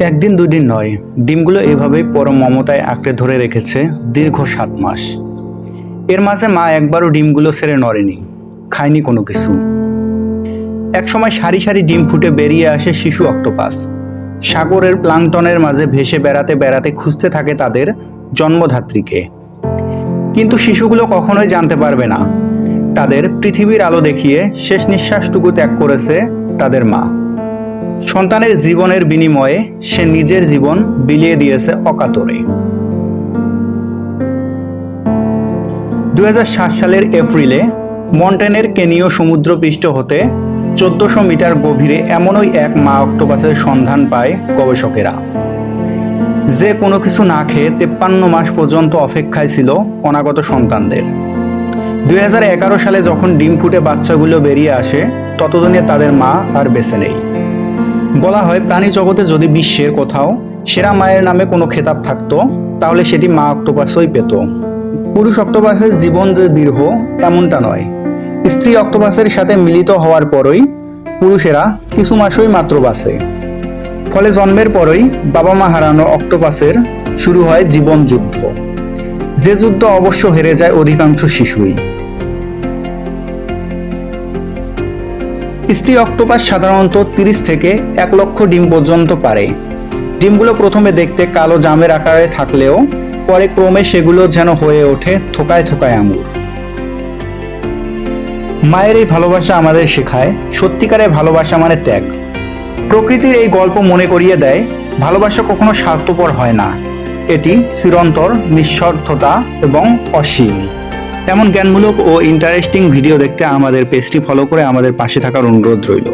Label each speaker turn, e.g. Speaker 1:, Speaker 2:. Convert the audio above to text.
Speaker 1: একদিন দুদিন নয়, ডিমগুলো এভাবেই পরম মমতায় আঁকড়ে ধরে রেখেছে দীর্ঘ সাত মাস। এর মাঝে মা একবারও ডিমগুলো ছেড়ে নড়েনি, খায়নি কোনো কিছু। একসময় সারি সারি ডিম ফুটে বেরিয়ে আসে শিশু অক্টোপাস। সাগরের প্লাংটনের মাঝে ভেসে বেড়াতে বেড়াতে খুঁজতে থাকে তাদের জন্মধাত্রীকে। কিন্তু শিশুগুলো কখনোই জানতে পারবে না। তাদের পৃথিবীর আলো দেখিয়ে শেষ নিঃশ্বাসটুকু ত্যাগ করেছে তাদের মা। সন্তানের জীবনের বিনিময়ে সে নিজের জীবন বিলিয়ে দিয়েছে অকাতরে। দুই হাজার সাত সালের এপ্রিলে মন্টেনের কেনীয় সমুদ্রপৃষ্ঠ হতে চোদ্দশো মিটার গভীরে এমনই এক মা অক্টোপাসের সন্ধান পায় গবেষকেরা। যে কোনো কিছু না খেয়ে তেপ্পান্ন মাস পর্যন্ত অপেক্ষায় ছিল অনাগত সন্তানদের। দুই হাজার এগারো সালে যখন ডিম ফুটে বাচ্চাগুলো বেরিয়ে আসে, ততদিনে তাদের মা আর বেঁচে নেই। বলা হয়, প্রাণী জগতে যদি বিশ্বের কোথাও সেরা মায়ের নামে কোনো খেতাব থাকতো, তাহলে সেটি মা অক্টোপাসই পেত। পুরুষ অক্টোপাসের জীবন যে দীর্ঘ, তেমনটা নয়। স্ত্রী অক্টোপাসের সাথে মিলিত হওয়ার পরই পুরুষেরা কিছু মাসই মাত্র বাঁচে ফলে জন্মের পরই বাবা মা হারানো অক্টোপাসের শুরু হয় জীবন যুদ্ধ। যে যুদ্ধ অবশ্য হেরে যায় অধিকাংশ শিশুই। স্ত্রী অক্টোপাস সাধারণত তিরিশ থেকে এক লক্ষ ডিম পর্যন্ত পারে। ডিমগুলো প্রথমে দেখতে কালো জামের আকারে থাকলেও পরে ক্রমে সেগুলো যেন হয়ে ওঠে থোকায় থোকায় আঙুর মায়ের এই ভালোবাসা আমাদের শেখায়, সত্যিকারের ভালোবাসা মানে ত্যাগ। প্রকৃতির এই গল্প মনে করিয়ে দেয়, ভালোবাসা কখনো স্বার্থপর হয় না। এটি চিরন্তর, নিঃস্বার্থতা এবং অসীম। এমন জ্ঞানমূলক ও ইন্টারেস্টিং ভিডিও দেখতে আমাদের পেজটি ফলো করে আমাদের পাশে থাকার অনুরোধ রইল।